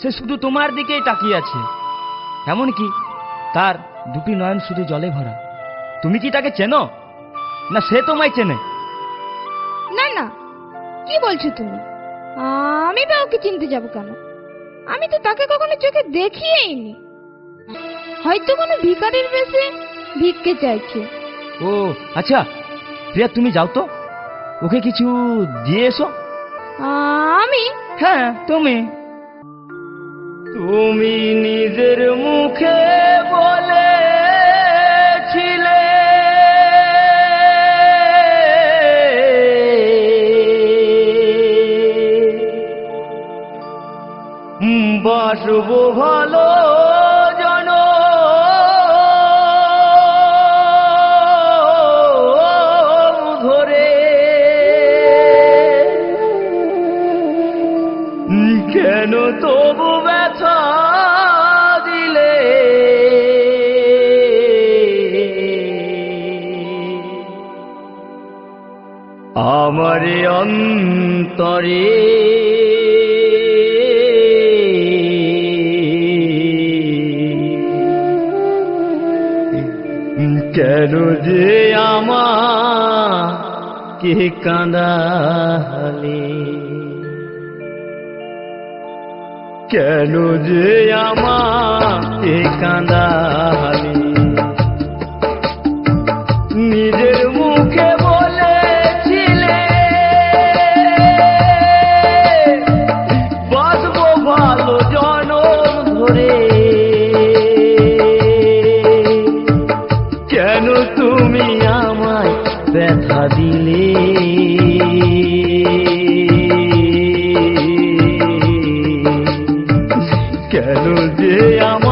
সে শুধু তোমার দিকেই তাকিয়ে আছে। এমনকি তার দুটি নয়ন শুধু জলে ভরা। তুমি কি তাকে চেনো? না সে তোমায় চেনে? না না। কি বলছো তুমি? আমি বা ওকে চিনতে যাব কেন? আমি তো তাকে কখনো চোখে দেখিয়েই নি। হয়তো কোনো ভিখারির বেশে ভিক্ষে চাইছে। ও আচ্ছা। প্রিয়া তুমি যাও তো। ওকে কিছু দিয়ে এসো। আমি? হ্যাঁ তুমি। তুমি নিজের মুখে বলেছিলে। বাসব ভালো আমার অন্তরে। কেন যে আমাকে কাঁদালে? কেন যে কাঁদালে? নিজের কেন যে আমার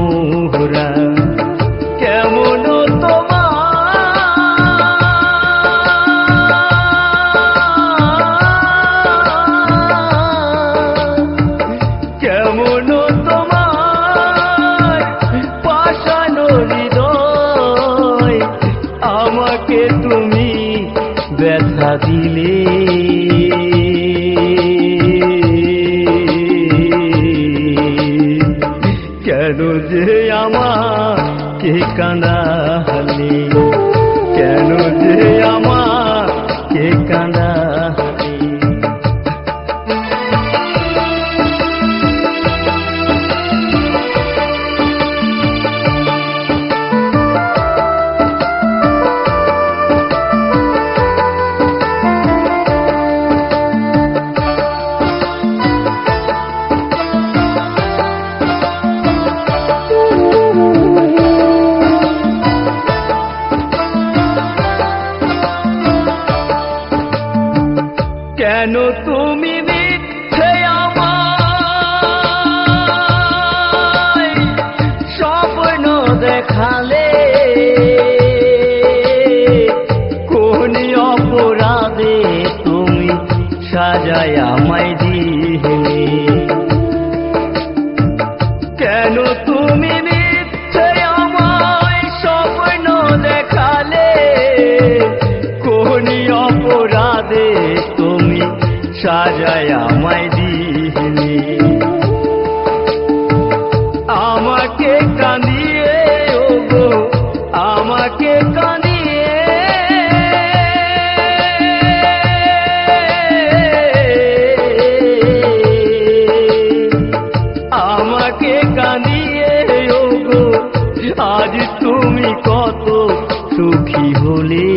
আমাকে কেন তুমি হলে।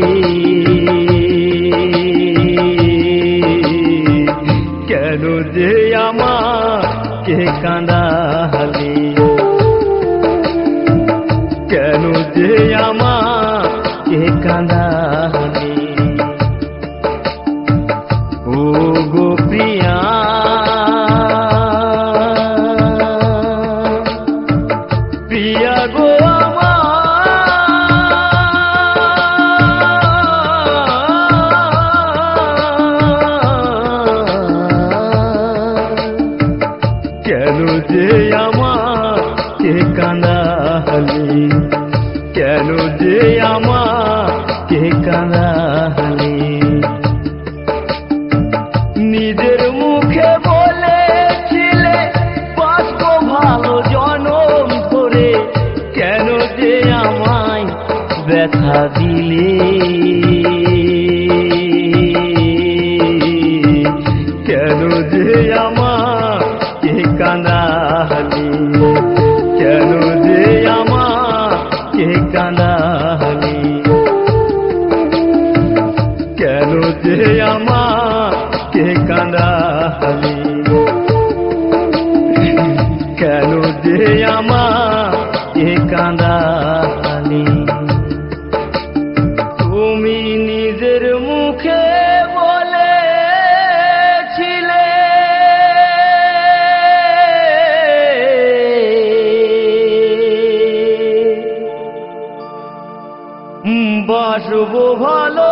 কেন যে আমাকে কাঁদালে কেন যে আমাকে কাঁদালে কেন যে আমাকে কাঁদালি কেন যে আমাকে কাঁদালি কাঁদালি কেন যে আমাকে কাঁদালি? কেন যে আমাকে কাঁদালি? বাসব ভালো